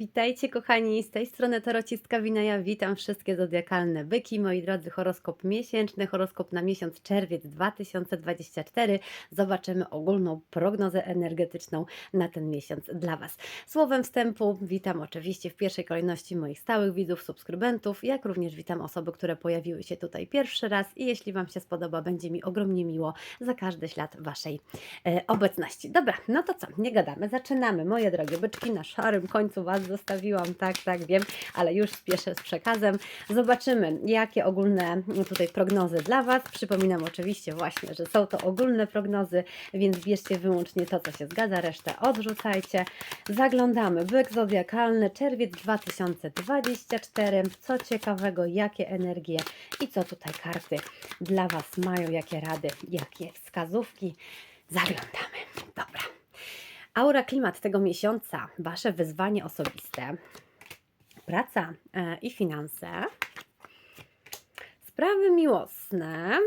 Witajcie kochani, z tej strony Torocistka Winaja, witam wszystkie zodiakalne byki, moi drodzy, horoskop miesięczny, horoskop na miesiąc czerwiec 2024. Zobaczymy ogólną prognozę energetyczną na ten miesiąc dla Was. Słowem wstępu witam oczywiście w pierwszej kolejności moich stałych widzów, subskrybentów, jak również witam osoby, które pojawiły się tutaj pierwszy raz i jeśli Wam się spodoba, będzie mi ogromnie miło za każdy ślad Waszej e, obecności. Dobra, no to co, nie gadamy, zaczynamy, moje drogie byczki, na szarym końcu Was zostawiłam, tak, tak, wiem, ale już spieszę z przekazem. Zobaczymy, jakie ogólne tutaj prognozy dla Was. Przypominam oczywiście właśnie, że są to ogólne prognozy, więc bierzcie wyłącznie to, co się zgadza, resztę odrzucajcie. Zaglądamy, byk zodiakalny, czerwiec 2024. Co ciekawego, jakie energie i co tutaj karty dla Was mają, jakie rady, jakie wskazówki. Zaglądamy. Dobra. Aura klimat tego miesiąca, Wasze wyzwanie osobiste, praca e, i finanse, sprawy miłosne,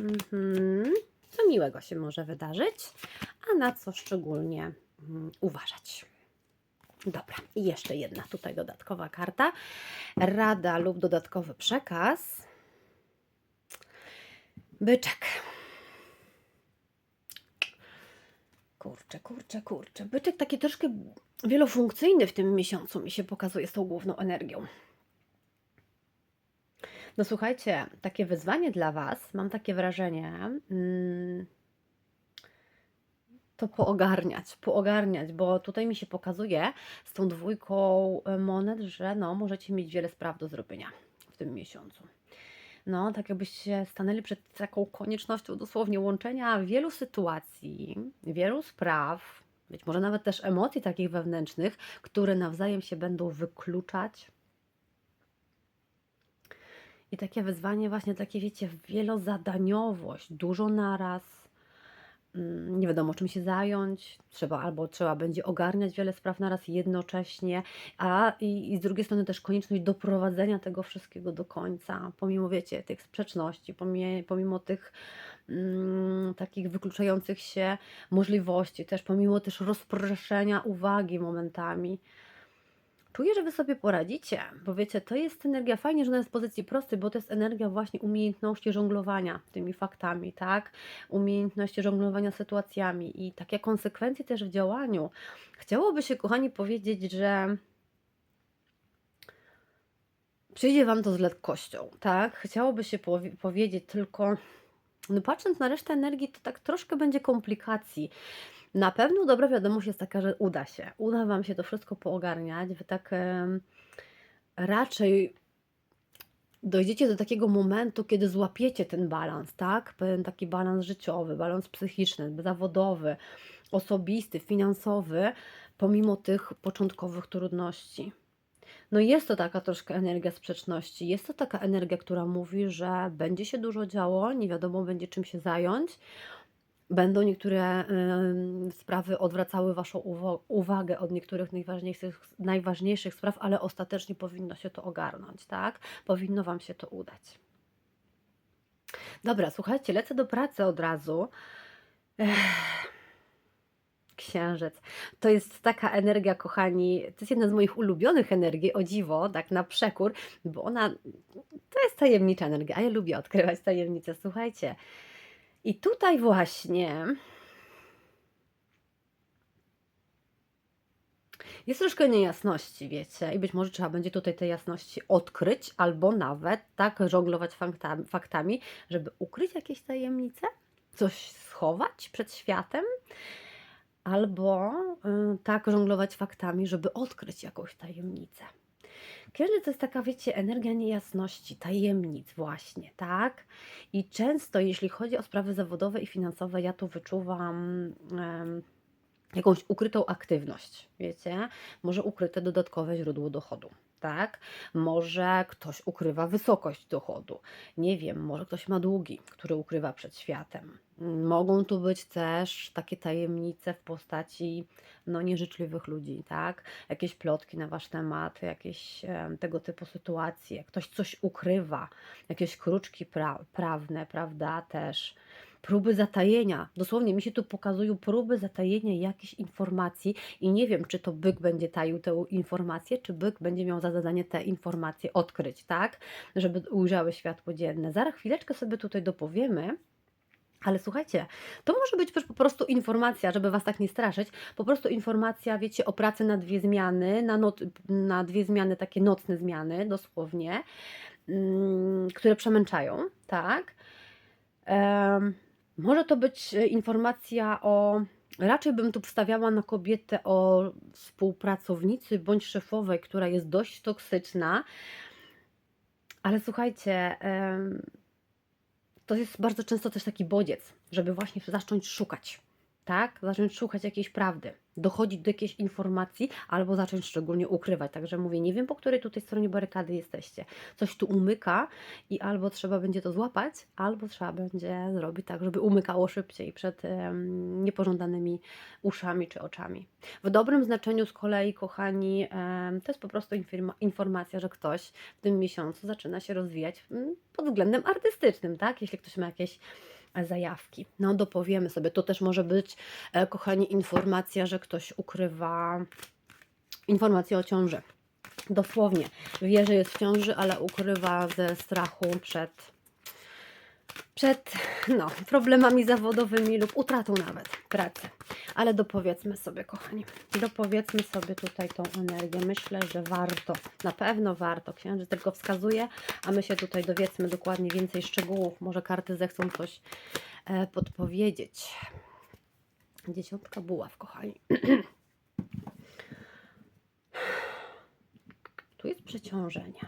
mhm. co miłego się może wydarzyć, a na co szczególnie mm, uważać. Dobra, i jeszcze jedna tutaj dodatkowa karta. Rada lub dodatkowy przekaz. Byczek. Kurczę, kurczę, kurczę. Byczek taki troszkę wielofunkcyjny w tym miesiącu mi się pokazuje z tą główną energią. No słuchajcie, takie wyzwanie dla Was, mam takie wrażenie, mm, to poogarniać, poogarniać, bo tutaj mi się pokazuje z tą dwójką monet, że no, możecie mieć wiele spraw do zrobienia w tym miesiącu. No, tak jakbyście stanęli przed taką koniecznością dosłownie łączenia wielu sytuacji, wielu spraw, być może nawet też emocji takich wewnętrznych, które nawzajem się będą wykluczać. I takie wyzwanie, właśnie takie, wiecie, wielozadaniowość, dużo naraz, nie wiadomo czym się zająć, trzeba albo trzeba będzie ogarniać wiele spraw naraz jednocześnie, a i, i z drugiej strony też konieczność doprowadzenia tego wszystkiego do końca, pomimo wiecie, tych sprzeczności, pomimo, pomimo tych mm, takich wykluczających się możliwości, też pomimo też rozproszenia uwagi momentami. Czuję, że Wy sobie poradzicie, bo wiecie, to jest energia, fajnie, że ona jest w pozycji prostej, bo to jest energia właśnie umiejętności żonglowania tymi faktami, tak? Umiejętności żonglowania sytuacjami i takie konsekwencje też w działaniu. Chciałoby się, kochani, powiedzieć, że przyjdzie Wam to z lekkością, tak? Chciałoby się powie- powiedzieć tylko, no patrząc na resztę energii, to tak troszkę będzie komplikacji. Na pewno dobra wiadomość jest taka, że uda się. Uda Wam się to wszystko poogarniać. Wy tak raczej dojdziecie do takiego momentu, kiedy złapiecie ten balans, tak? Pewien taki balans życiowy, balans psychiczny, zawodowy, osobisty, finansowy, pomimo tych początkowych trudności. No jest to taka troszkę energia sprzeczności. Jest to taka energia, która mówi, że będzie się dużo działo, nie wiadomo będzie czym się zająć. Będą niektóre sprawy odwracały Waszą uwagę od niektórych najważniejszych, najważniejszych spraw, ale ostatecznie powinno się to ogarnąć, tak? Powinno Wam się to udać. Dobra, słuchajcie, lecę do pracy od razu. Ech. Księżyc. To jest taka energia, kochani, to jest jedna z moich ulubionych energii, o dziwo, tak na przekór, bo ona to jest tajemnicza energia, a ja lubię odkrywać tajemnice. Słuchajcie, i tutaj właśnie jest troszkę niejasności, wiecie, i być może trzeba będzie tutaj te jasności odkryć, albo nawet tak żonglować faktami, faktami żeby ukryć jakieś tajemnice, coś schować przed światem, albo y, tak żonglować faktami, żeby odkryć jakąś tajemnicę. Księżyc to jest taka, wiecie, energia niejasności, tajemnic właśnie, tak? I często, jeśli chodzi o sprawy zawodowe i finansowe, ja tu wyczuwam em, jakąś ukrytą aktywność, wiecie? Może ukryte dodatkowe źródło dochodu, tak? Może ktoś ukrywa wysokość dochodu. Nie wiem, może ktoś ma długi, które ukrywa przed światem. Mogą tu być też takie tajemnice w postaci no, nieżyczliwych ludzi, tak? Jakieś plotki na wasz temat, jakieś tego typu sytuacje. Ktoś coś ukrywa, jakieś kruczki pra prawne, prawda? Też próby zatajenia. Dosłownie mi się tu pokazują próby zatajenia jakichś informacji i nie wiem, czy to byk będzie taił tę informację, czy byk będzie miał za zadanie te informacje odkryć, tak? Żeby ujrzały światło dzienne. Zaraz chwileczkę sobie tutaj dopowiemy. Ale słuchajcie, to może być też po prostu informacja, żeby Was tak nie straszyć, po prostu informacja, wiecie, o pracy na dwie zmiany, na, not, na dwie zmiany, takie nocne zmiany, dosłownie, mm, które przemęczają, tak? Em, może to być e, informacja o. Raczej bym tu wstawiała na kobietę o współpracownicy bądź szefowej, która jest dość toksyczna. Ale słuchajcie, em, to jest bardzo często też taki bodziec, żeby właśnie zacząć szukać, tak? Zacząć szukać jakiejś prawdy, dochodzić do jakiejś informacji albo zacząć szczególnie ukrywać. Także mówię, nie wiem po której tutaj stronie barykady jesteście. Coś tu umyka i albo trzeba będzie to złapać, albo trzeba będzie zrobić tak, żeby umykało szybciej przed em, niepożądanymi uszami czy oczami. W dobrym znaczeniu z kolei, kochani, em, to jest po prostu informa- informacja, że ktoś w tym miesiącu zaczyna się rozwijać mm, pod względem artystycznym, tak? Jeśli ktoś ma jakieś zajawki. No, dopowiemy sobie. To też może być, e, kochani, informacja, że ktoś ukrywa informację o ciąży. Dosłownie. Wie, że jest w ciąży, ale ukrywa ze strachu przed, przed no, problemami zawodowymi lub utratą nawet pracy. Ale dopowiedzmy sobie, kochani, dopowiedzmy sobie tutaj tą energię. Myślę, że warto, na pewno warto. Księżyc tylko wskazuje, a my się tutaj dowiedzmy dokładnie więcej szczegółów. Może karty zechcą coś e, podpowiedzieć. Dziesiątka buław, kochani. Tu jest przeciążenie.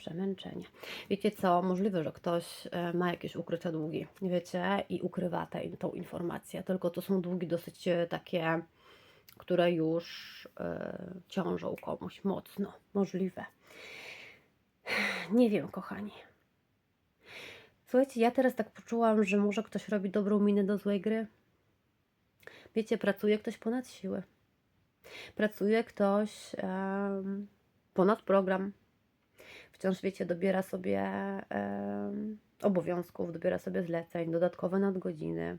Przemęczenie. Wiecie co? Możliwe, że ktoś e, ma jakieś ukryte długi, wiecie, i ukrywa tę tą informację. Tylko to są długi dosyć e, takie, które już e, ciążą komuś mocno. Możliwe. Nie wiem, kochani. Słuchajcie, ja teraz tak poczułam, że może ktoś robi dobrą minę do złej gry. Wiecie, pracuje ktoś ponad siły. Pracuje ktoś em, ponad program. Wciąż, wiecie, dobiera sobie em, obowiązków, dobiera sobie zleceń, dodatkowe nadgodziny.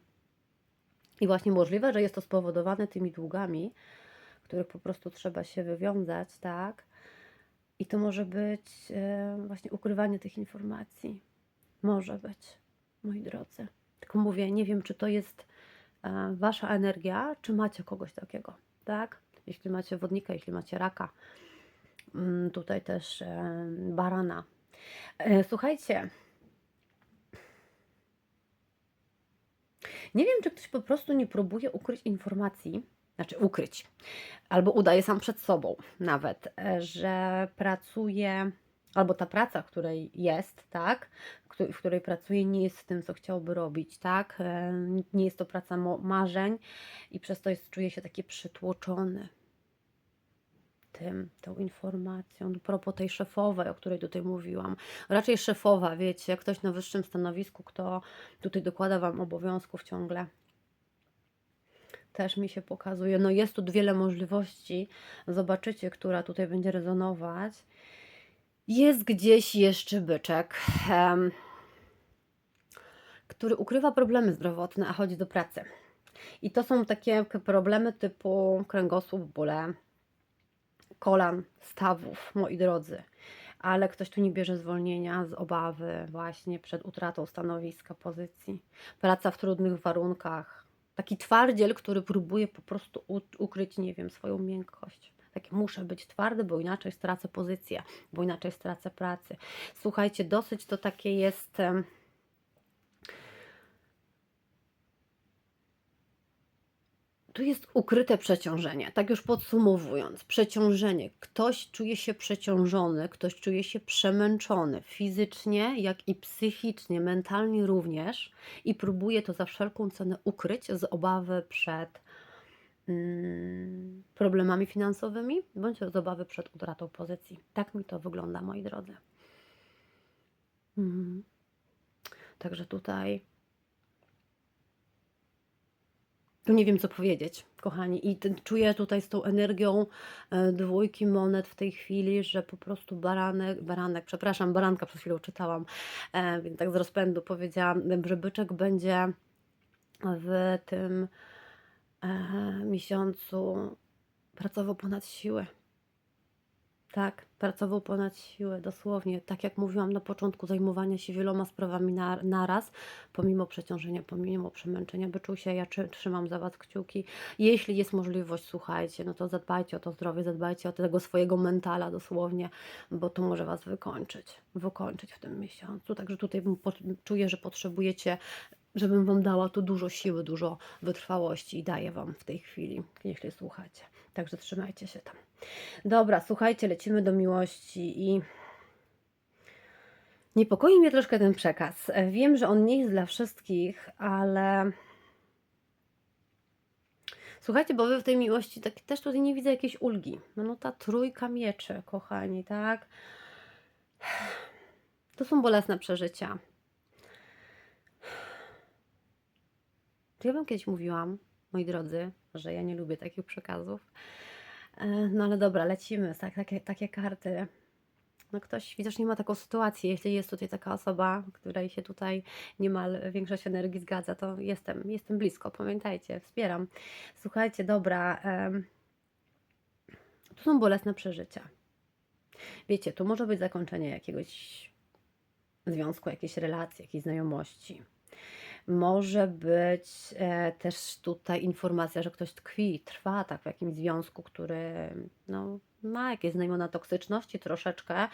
I właśnie możliwe, że jest to spowodowane tymi długami, których po prostu trzeba się wywiązać, tak? I to może być em, właśnie ukrywanie tych informacji. Może być, moi drodzy. Tylko mówię, nie wiem, czy to jest e, wasza energia, czy macie kogoś takiego, tak? Jeśli macie wodnika, jeśli macie raka, tutaj też e, barana. E, Słuchajcie, nie wiem, czy ktoś po prostu nie próbuje ukryć informacji, znaczy ukryć, albo udaje sam przed sobą nawet, e, że pracuje, albo ta praca, w której jest, tak, w której pracuje, nie jest tym, co chciałby robić, tak, nie jest to praca marzeń i przez to jest, czuje się taki przytłoczony tym, tą informacją. Propos tej szefowej, o której tutaj mówiłam. Raczej szefowa, wiecie, ktoś na wyższym stanowisku, kto tutaj dokłada Wam obowiązków ciągle. Też mi się pokazuje. No jest tu wiele możliwości. Zobaczycie, która tutaj będzie rezonować. Jest gdzieś jeszcze byczek, em, który ukrywa problemy zdrowotne, a chodzi do pracy. I to są takie problemy typu kręgosłup, bóle, kolan, stawów, moi drodzy. Ale ktoś tu nie bierze zwolnienia z obawy właśnie przed utratą stanowiska, pozycji. Praca w trudnych warunkach. Taki twardziel, który próbuje po prostu ukryć, nie wiem, swoją miękkość. Takie muszę być twardy, bo inaczej stracę pozycję, bo inaczej stracę pracę. Słuchajcie, dosyć to takie jest. Tu jest ukryte przeciążenie. Tak już podsumowując, przeciążenie. Ktoś czuje się przeciążony, ktoś czuje się przemęczony fizycznie, jak i psychicznie, mentalnie również i próbuje to za wszelką cenę ukryć z obawy przed mm, problemami finansowymi bądź z obawy przed utratą pozycji. Tak mi to wygląda, moi drodzy. Mhm. Także tutaj to nie wiem, co powiedzieć, kochani. I czuję tutaj z tą energią e, dwójki monet w tej chwili, że po prostu baranek, baranek, przepraszam, baranka przed chwilą czytałam, e, więc tak z rozpędu powiedziałam, że byczek będzie w tym e, miesiącu pracował ponad siły. Tak, pracował ponad siłę, dosłownie. Tak jak mówiłam na początku, zajmowania się wieloma sprawami na, naraz, pomimo przeciążenia, pomimo przemęczenia, by czuł się, ja trzy- trzymam za Was kciuki. Jeśli jest możliwość, słuchajcie, no to zadbajcie o to zdrowie, zadbajcie o tego swojego mentala dosłownie, bo to może Was wykończyć, wykończyć w tym miesiącu. Także tutaj czuję, że potrzebujecie, żebym Wam dała tu dużo siły, dużo wytrwałości i daję Wam w tej chwili, jeśli słuchacie. Także trzymajcie się tam. Dobra, słuchajcie, lecimy do miłości i niepokoi mnie troszkę ten przekaz. Wiem, że on nie jest dla wszystkich, ale słuchajcie, bo wy w tej miłości tak, też tutaj nie widzę jakiejś ulgi. No, no ta trójka mieczy, kochani, tak? To są bolesne przeżycia. To ja wam kiedyś mówiłam, moi drodzy, że ja nie lubię takich przekazów. E, No ale dobra, lecimy. Tak, takie, takie karty. No ktoś widocznie ma taką sytuację. Jeśli jest tutaj taka osoba, której się tutaj niemal większość energii zgadza, to jestem, jestem blisko. Pamiętajcie, wspieram. Słuchajcie, dobra. Tu są bolesne przeżycia. Wiecie, tu może być zakończenie jakiegoś związku, jakiejś relacji, jakiejś znajomości. Może być e, też tutaj informacja, że ktoś tkwi, trwa tak w jakimś związku, który no, ma jakieś znamiona toksyczności troszeczkę,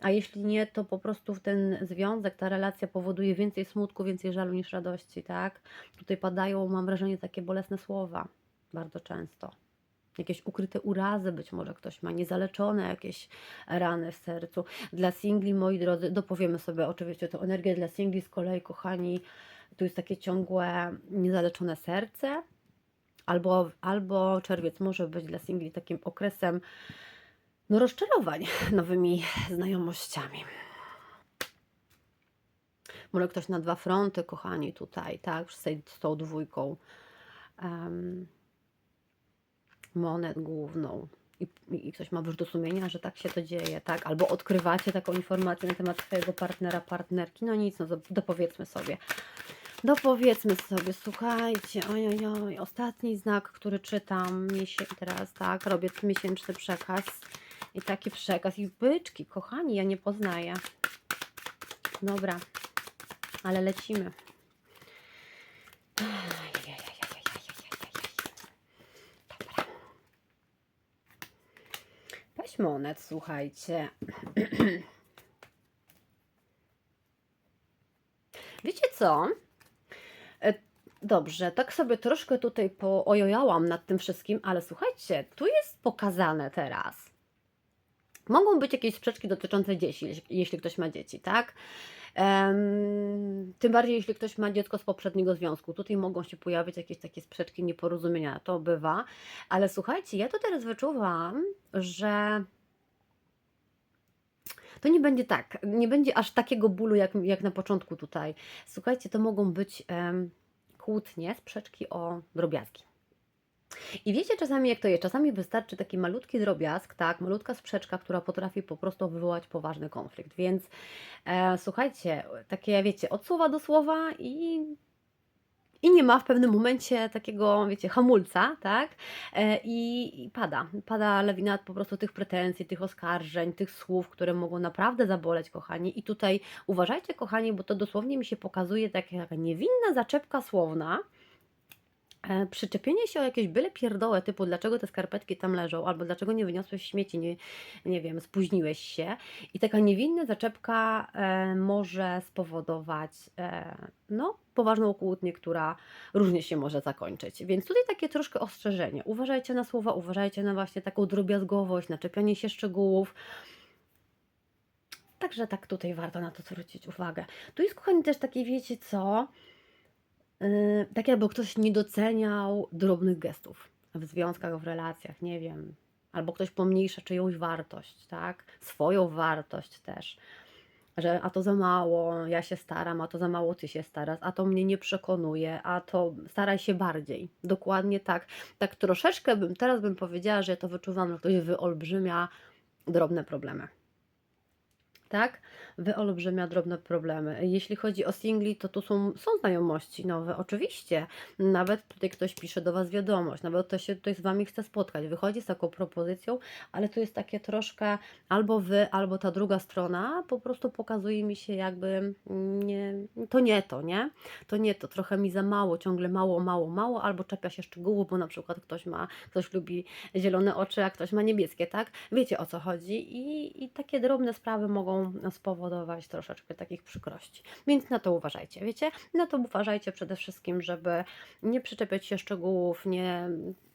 a jeśli nie, to po prostu ten związek, ta relacja powoduje więcej smutku, więcej żalu niż radości, tak? Tutaj padają, mam wrażenie, takie bolesne słowa bardzo często. Jakieś ukryte urazy być może ktoś ma, niezaleczone jakieś rany w sercu. Dla singli, moi drodzy, dopowiemy sobie oczywiście tą energię dla singli z kolei, kochani, tu jest takie ciągłe, niezaleczone serce, albo, albo czerwiec może być dla singli takim okresem no, rozczarowań nowymi znajomościami. Może ktoś na dwa fronty, kochani, tutaj, tak, z tą dwójką em, monet główną. I, i- ktoś ma wyrzut sumienia, że tak się to dzieje, tak? Albo odkrywacie taką informację na temat swojego partnera, partnerki. No nic, no do- dopowiedzmy sobie. No dopowiedzmy sobie, słuchajcie, ojojoj, ostatni znak, który czytam teraz, tak, robię miesięczny przekaz i taki przekaz i byczki, kochani, ja nie poznaję. Dobra, ale lecimy. Dobra. Weź monet, słuchajcie. Wiecie co? Dobrze, tak sobie troszkę tutaj poojojałam nad tym wszystkim, ale słuchajcie, tu jest pokazane teraz. Mogą być jakieś sprzeczki dotyczące dzieci, jeśli- ktoś ma dzieci, tak? Em, tym bardziej, jeśli ktoś ma dziecko z poprzedniego związku. Tutaj mogą się pojawić jakieś takie sprzeczki, nieporozumienia, to bywa. Ale słuchajcie, ja to teraz wyczuwam, że to nie będzie tak, nie będzie aż takiego bólu jak, jak na początku tutaj. Słuchajcie, to mogą być em, kłótnie, sprzeczki o drobiazgi. I wiecie czasami jak to jest? Czasami wystarczy taki malutki drobiazg, tak, malutka sprzeczka, która potrafi po prostu wywołać poważny konflikt. Więc e, słuchajcie, takie wiecie, od słowa do słowa i i nie ma w pewnym momencie takiego, wiecie, hamulca, tak? E, I, I pada. Pada lawina po prostu tych pretensji, tych oskarżeń, tych słów, które mogą naprawdę zaboleć, kochani. I tutaj uważajcie, kochani, bo to dosłownie mi się pokazuje tak, taka niewinna zaczepka słowna. E, przyczepienie się o jakieś byle pierdołę typu dlaczego te skarpetki tam leżą, albo dlaczego nie wyniosłeś śmieci, nie, nie wiem, spóźniłeś się. I taka niewinna zaczepka e, może spowodować e, no, poważną kłótnię, która różnie się może zakończyć. Więc tutaj takie troszkę ostrzeżenie. Uważajcie na słowa, uważajcie na właśnie taką drobiazgowość, na czepianie się szczegółów. Także tak tutaj warto na to zwrócić uwagę. Tu jest, kochani, też takie, wiecie co, yy, tak jakby ktoś nie doceniał drobnych gestów w związkach, w relacjach, nie wiem. Albo ktoś pomniejsza czyjąś wartość, tak? Swoją wartość też. że a to za mało, ja się staram, a to za mało ty się starasz, a to mnie nie przekonuje, a to staraj się bardziej. Dokładnie tak. Tak troszeczkę bym, teraz bym powiedziała, że ja to wyczuwam, że ktoś wyolbrzymia drobne problemy. Tak? Wyolbrzymia drobne problemy. Jeśli chodzi o singli, to tu są, są znajomości nowe, oczywiście. Nawet tutaj ktoś pisze do Was wiadomość, nawet ktoś się tutaj z Wami chce spotkać. Wychodzi z taką propozycją, ale tu jest takie troszkę albo Wy, albo ta druga strona po prostu pokazuje mi się jakby nie, to nie to, nie? To nie to, trochę mi za mało, ciągle mało, mało, mało, albo czepia się szczegółów, bo na przykład ktoś ma, ktoś lubi zielone oczy, a ktoś ma niebieskie, tak? Wiecie o co chodzi i, i takie drobne sprawy mogą spowodować troszeczkę takich przykrości. Więc na to uważajcie, wiecie? Na to uważajcie przede wszystkim, żeby nie przyczepiać się szczegółów, nie,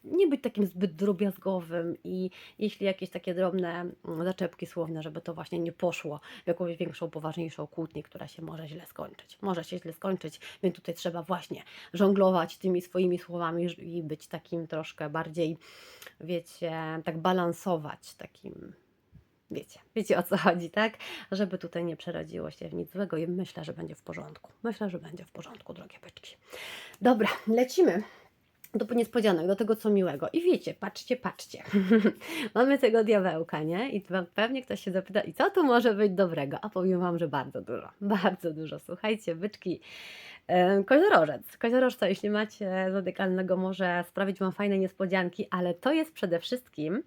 nie być takim zbyt drobiazgowym i jeśli jakieś takie drobne mm, zaczepki słowne, żeby to właśnie nie poszło w jakąś większą, poważniejszą kłótnię, która się może źle skończyć. Może się źle skończyć, więc tutaj trzeba właśnie żonglować tymi swoimi słowami i być takim troszkę bardziej, wiecie, tak balansować, takim Wiecie, wiecie o co chodzi, tak? Żeby tutaj nie przerodziło się w nic złego i myślę, że będzie w porządku. Myślę, że będzie w porządku, drogie byczki. Dobra, lecimy do niespodzianek, do tego co miłego. I wiecie, patrzcie, patrzcie. Mamy tego diabełka, nie? I pe- pewnie ktoś się zapyta, i co tu może być dobrego? A powiem Wam, że bardzo dużo, bardzo dużo. Słuchajcie, byczki. Koziorożec. Koziorożca, jeśli macie zodykalnego, może sprawić Wam fajne niespodzianki, ale to jest przede wszystkim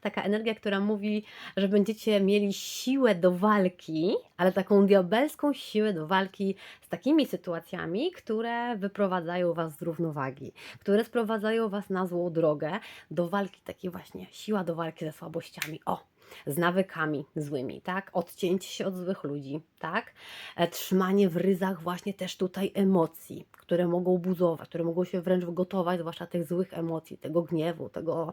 taka energia, która mówi, że będziecie mieli siłę do walki, ale taką diabelską siłę do walki z takimi sytuacjami, które wyprowadzają Was z równowagi, które sprowadzają Was na złą drogę do walki, takiej właśnie siła do walki ze słabościami. O! Z nawykami złymi, tak? Odcięcie się od złych ludzi, tak? E, Trzymanie w ryzach właśnie też tutaj emocji, które mogą buzować, które mogą się wręcz gotować, zwłaszcza tych złych emocji, tego gniewu, tego,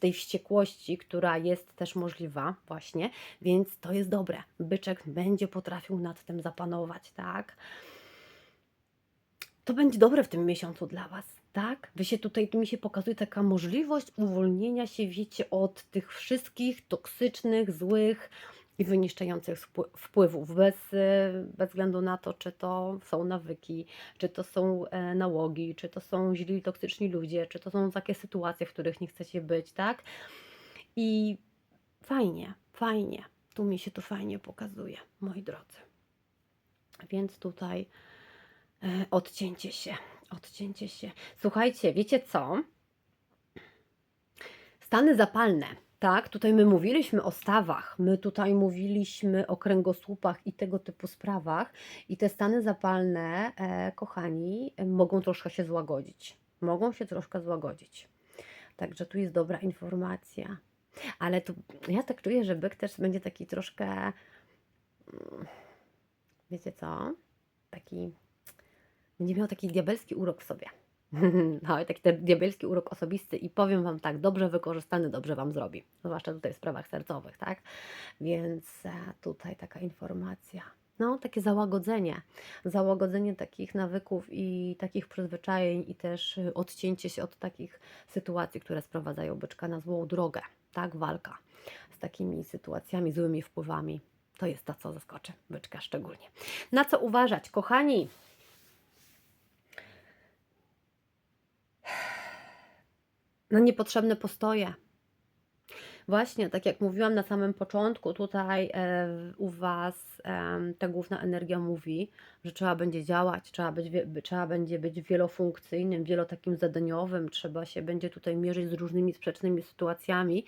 tej wściekłości, która jest też możliwa właśnie, więc to jest dobre. Byczek będzie potrafił nad tym zapanować, tak? To będzie dobre w tym miesiącu dla Was, tak? Wy się tutaj, tu mi się pokazuje taka możliwość uwolnienia się, wiecie, od tych wszystkich toksycznych, złych i wyniszczających wpływów, bez, e, bez względu na to, czy to są nawyki, czy to są e, nałogi, czy to są źli, toksyczni ludzie, czy to są takie sytuacje, w których nie chcecie być, tak? I fajnie, fajnie. Tu mi się to fajnie pokazuje, moi drodzy. Więc tutaj e, odcięcie się, odcięcie się. Słuchajcie, wiecie co? Stany zapalne. Tak, tutaj my mówiliśmy o stawach, my tutaj mówiliśmy o kręgosłupach i tego typu sprawach, i te stany zapalne, e, kochani, mogą troszkę się złagodzić. Mogą się troszkę złagodzić. Także tu jest dobra informacja. Ale tu ja tak czuję, że byk też będzie taki troszkę, mm, wiecie co? Taki, będzie miał taki diabelski urok w sobie. No i taki ten diabelski urok osobisty i powiem Wam tak, dobrze wykorzystany, dobrze Wam zrobi. Zwłaszcza tutaj w sprawach sercowych, tak? Więc e, tutaj taka informacja. No, takie załagodzenie. Załagodzenie takich nawyków i takich przyzwyczajeń i też y, odcięcie się od takich sytuacji, które sprowadzają byczka na złą drogę. Tak, walka z takimi sytuacjami, złymi wpływami. To jest to, co zaskoczy byczka szczególnie. Na co uważać, kochani? Na niepotrzebne postoje. Właśnie, tak jak mówiłam na samym początku, tutaj e, u Was em, ta główna energia mówi, że trzeba będzie działać, trzeba, być, trzeba będzie być wielofunkcyjnym, wielo takim zadaniowym, trzeba się będzie tutaj mierzyć z różnymi sprzecznymi sytuacjami.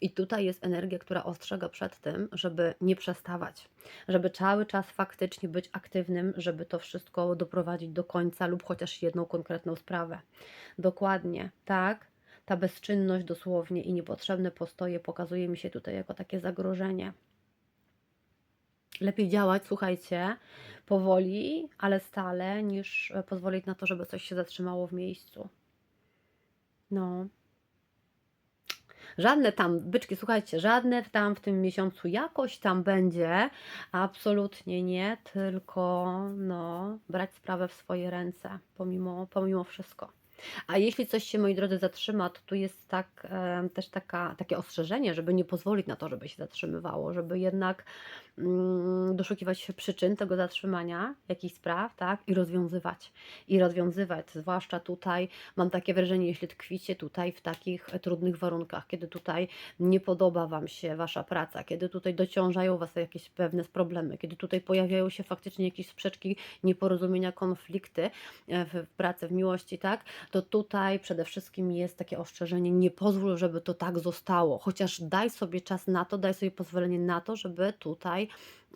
I tutaj jest energia, która ostrzega przed tym, żeby nie przestawać, żeby cały czas faktycznie być aktywnym, żeby to wszystko doprowadzić do końca lub chociaż jedną konkretną sprawę. Dokładnie, tak? Ta bezczynność dosłownie i niepotrzebne postoje pokazuje mi się tutaj jako takie zagrożenie. Lepiej działać, słuchajcie, powoli, ale stale, niż e, pozwolić na to, żeby coś się zatrzymało w miejscu. No. Żadne tam, byczki, słuchajcie, żadne tam w tym miesiącu jakoś tam będzie, absolutnie nie, tylko no, brać sprawę w swoje ręce, pomimo, pomimo wszystko. A jeśli coś się, moi drodzy, zatrzyma, to tu jest tak, też taka, takie ostrzeżenie, żeby nie pozwolić na to, żeby się zatrzymywało, żeby jednak mm, doszukiwać się przyczyn tego zatrzymania, jakichś spraw, tak, i rozwiązywać. I rozwiązywać, zwłaszcza tutaj, mam takie wrażenie, jeśli tkwicie tutaj w takich trudnych warunkach, kiedy tutaj nie podoba Wam się Wasza praca, kiedy tutaj dociążają Was jakieś pewne problemy, kiedy tutaj pojawiają się faktycznie jakieś sprzeczki, nieporozumienia, konflikty e, w pracy, w miłości, tak, to tutaj przede wszystkim jest takie ostrzeżenie, nie pozwól, żeby to tak zostało, chociaż daj sobie czas na to, daj sobie pozwolenie na to, żeby tutaj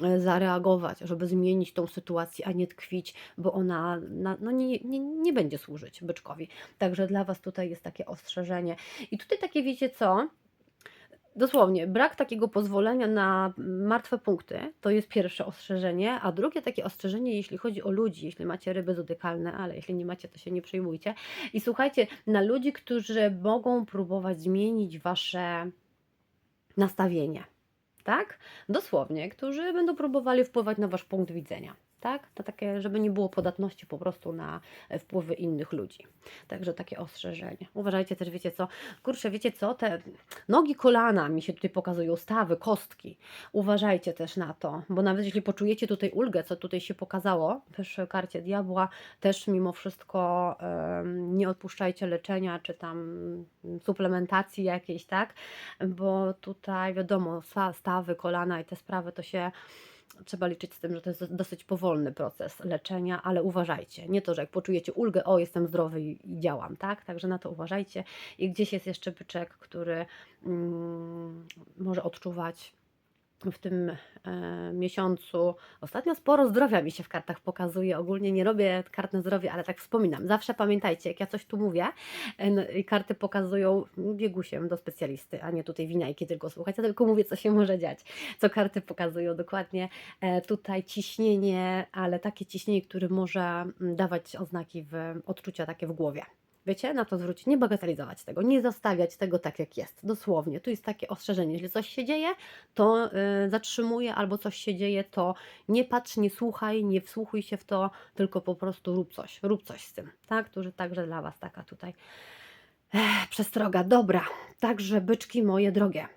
e, zareagować, żeby zmienić tą sytuację, a nie tkwić, bo ona na, no nie, nie, nie będzie służyć byczkowi. Także dla Was tutaj jest takie ostrzeżenie. I tutaj takie wiecie co? Dosłownie, brak takiego pozwolenia na martwe punkty to jest pierwsze ostrzeżenie, a drugie takie ostrzeżenie, jeśli chodzi o ludzi, jeśli macie ryby zodykalne, ale jeśli nie macie, to się nie przejmujcie. I słuchajcie, na ludzi, którzy mogą próbować zmienić wasze nastawienie, tak? Dosłownie, którzy będą próbowali wpływać na wasz punkt widzenia. Tak? To takie, żeby nie było podatności po prostu na e, wpływy innych ludzi. Także takie ostrzeżenie. Uważajcie też, wiecie co, kurczę, wiecie co, te nogi, kolana mi się tutaj pokazują, stawy, kostki. Uważajcie też na to, bo nawet jeśli poczujecie tutaj ulgę, co tutaj się pokazało pierwszej karcie diabła, też mimo wszystko nie odpuszczajcie leczenia, czy tam suplementacji jakiejś, tak? Bo tutaj wiadomo, sta- stawy, kolana i te sprawy to się trzeba liczyć z tym, że to jest dosyć powolny proces leczenia, ale uważajcie. Nie to, że jak poczujecie ulgę, o jestem zdrowy i działam, tak? Także na to uważajcie. I gdzieś jest jeszcze byczek, który mm, może odczuwać w tym e, miesiącu. Ostatnio sporo zdrowia mi się w kartach pokazuje. Ogólnie nie robię kart na zdrowie, ale tak wspominam. Zawsze pamiętajcie, jak ja coś tu mówię e, no, karty pokazują, biegu się do specjalisty, a nie tutaj winajki tylko słuchać. Ja tylko mówię, co się może dziać, co karty pokazują dokładnie. E, tutaj ciśnienie, ale takie ciśnienie, które może mm, dawać oznaki w odczucia takie w głowie. Wiecie, na to zwrócić, nie bagatelizować tego, nie zostawiać tego tak, jak jest. Dosłownie, tu jest takie ostrzeżenie, jeśli coś się dzieje, to y, zatrzymuje, albo coś się dzieje, to nie patrz, nie słuchaj, nie wsłuchuj się w to, tylko po prostu rób coś, rób coś z tym, tak? Którzy także dla Was taka tutaj Ech, przestroga. Dobra, także byczki moje drogie.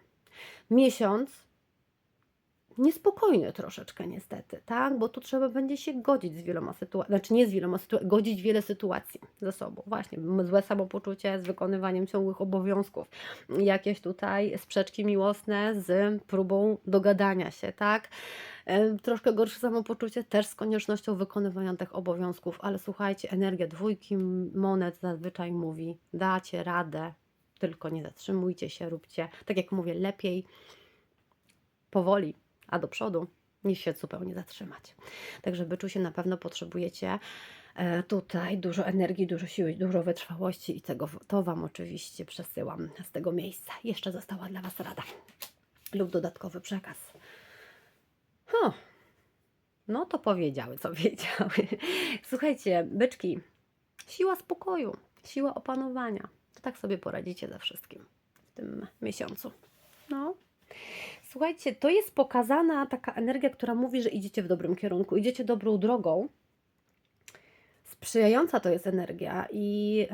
Miesiąc niespokojny troszeczkę niestety, tak? Bo tu trzeba będzie się godzić z wieloma sytuacjami, znaczy nie z wieloma sytuacjami, godzić wiele sytuacji ze sobą. Właśnie, złe samopoczucie z wykonywaniem ciągłych obowiązków, jakieś tutaj sprzeczki miłosne z próbą dogadania się, tak? Troszkę gorsze samopoczucie też z koniecznością wykonywania tych obowiązków, ale słuchajcie, energia dwójki monet zazwyczaj mówi, dacie radę, tylko nie zatrzymujcie się, róbcie, tak jak mówię, lepiej powoli, a do przodu, niż się zupełnie zatrzymać. Także byczu się na pewno potrzebujecie e, tutaj dużo energii, dużo siły, dużo wytrwałości i tego, to Wam oczywiście przesyłam z tego miejsca. Jeszcze została dla Was rada lub dodatkowy przekaz. Huh. No to powiedziały, co wiedziały. Słuchajcie, byczki, siła spokoju, siła opanowania. To tak sobie poradzicie ze wszystkim w tym miesiącu. No. Słuchajcie, to jest pokazana taka energia, która mówi, że idziecie w dobrym kierunku, idziecie dobrą drogą. Sprzyjająca to jest energia i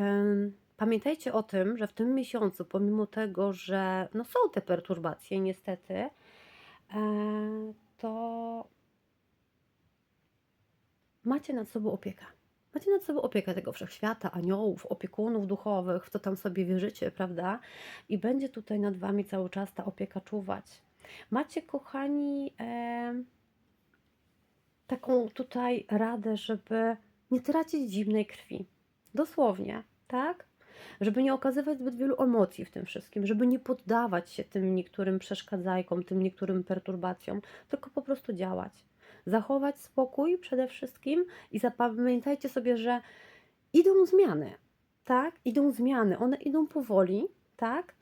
pamiętajcie o tym, że w tym miesiącu, pomimo tego, że no są te perturbacje niestety, e, to macie nad sobą opiekę. Macie nad sobą opiekę tego wszechświata, aniołów, opiekunów duchowych, w co tam sobie wierzycie, prawda? I będzie tutaj nad wami cały czas ta opieka czuwać. Macie, kochani, e, taką tutaj radę, żeby nie tracić zimnej krwi. Dosłownie, tak? Żeby nie okazywać zbyt wielu emocji w tym wszystkim, żeby nie poddawać się tym niektórym przeszkadzajkom, tym niektórym perturbacjom, tylko po prostu działać. Zachować spokój przede wszystkim i zapamiętajcie sobie, że idą zmiany, tak? Idą zmiany, one idą powoli, tak?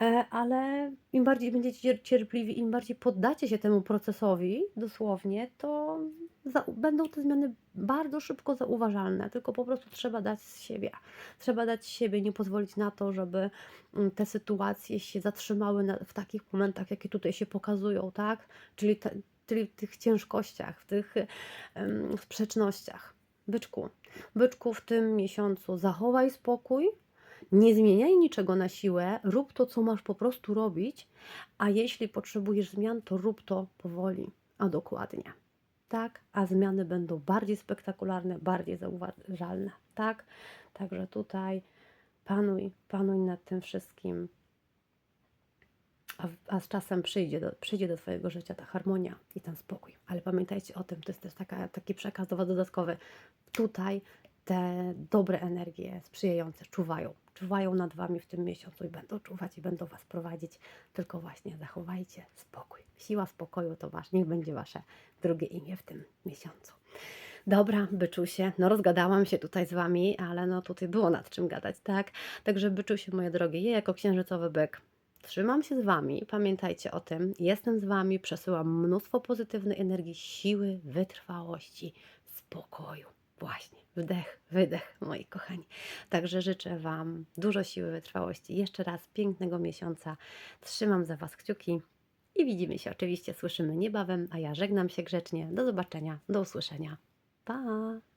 E, ale im bardziej będziecie cier- cierpliwi, im bardziej poddacie się temu procesowi, dosłownie, to za, będą te zmiany bardzo szybko zauważalne, tylko po prostu trzeba dać z siebie. Trzeba dać z siebie, nie pozwolić na to, żeby mm, te sytuacje się zatrzymały na, w takich momentach, jakie tutaj się pokazują, tak? Czyli, te, czyli w tych ciężkościach, w tych em, sprzecznościach. Byczku, byczku w tym miesiącu zachowaj spokój, nie zmieniaj niczego na siłę, rób to, co masz po prostu robić, a jeśli potrzebujesz zmian, to rób to powoli, a dokładnie. Tak, a zmiany będą bardziej spektakularne, bardziej zauważalne. Tak, także tutaj panuj, panuj nad tym wszystkim, a, a z czasem przyjdzie do, przyjdzie do Twojego życia ta harmonia i ten spokój. Ale pamiętajcie o tym, to jest też taka, taki przekaz do Was dodatkowy. Tutaj te dobre energie sprzyjające czuwają. Czuwają nad Wami w tym miesiącu i będą czuwać i będą Was prowadzić. Tylko właśnie zachowajcie spokój. Siła spokoju to Wasz, niech będzie Wasze drugie imię w tym miesiącu. Dobra, byczusie, no rozgadałam się tutaj z Wami, ale no tutaj było nad czym gadać, tak? Także byczusie, moje drogie, je jako księżycowy byk. Trzymam się z Wami, pamiętajcie o tym. Jestem z Wami, przesyłam mnóstwo pozytywnej energii, siły, wytrwałości, spokoju. Właśnie, wdech, wydech, moi kochani. Także życzę Wam dużo siły, wytrwałości. Jeszcze raz pięknego miesiąca. Trzymam za Was kciuki i widzimy się oczywiście, słyszymy niebawem, a ja żegnam się grzecznie. Do zobaczenia, do usłyszenia. Pa!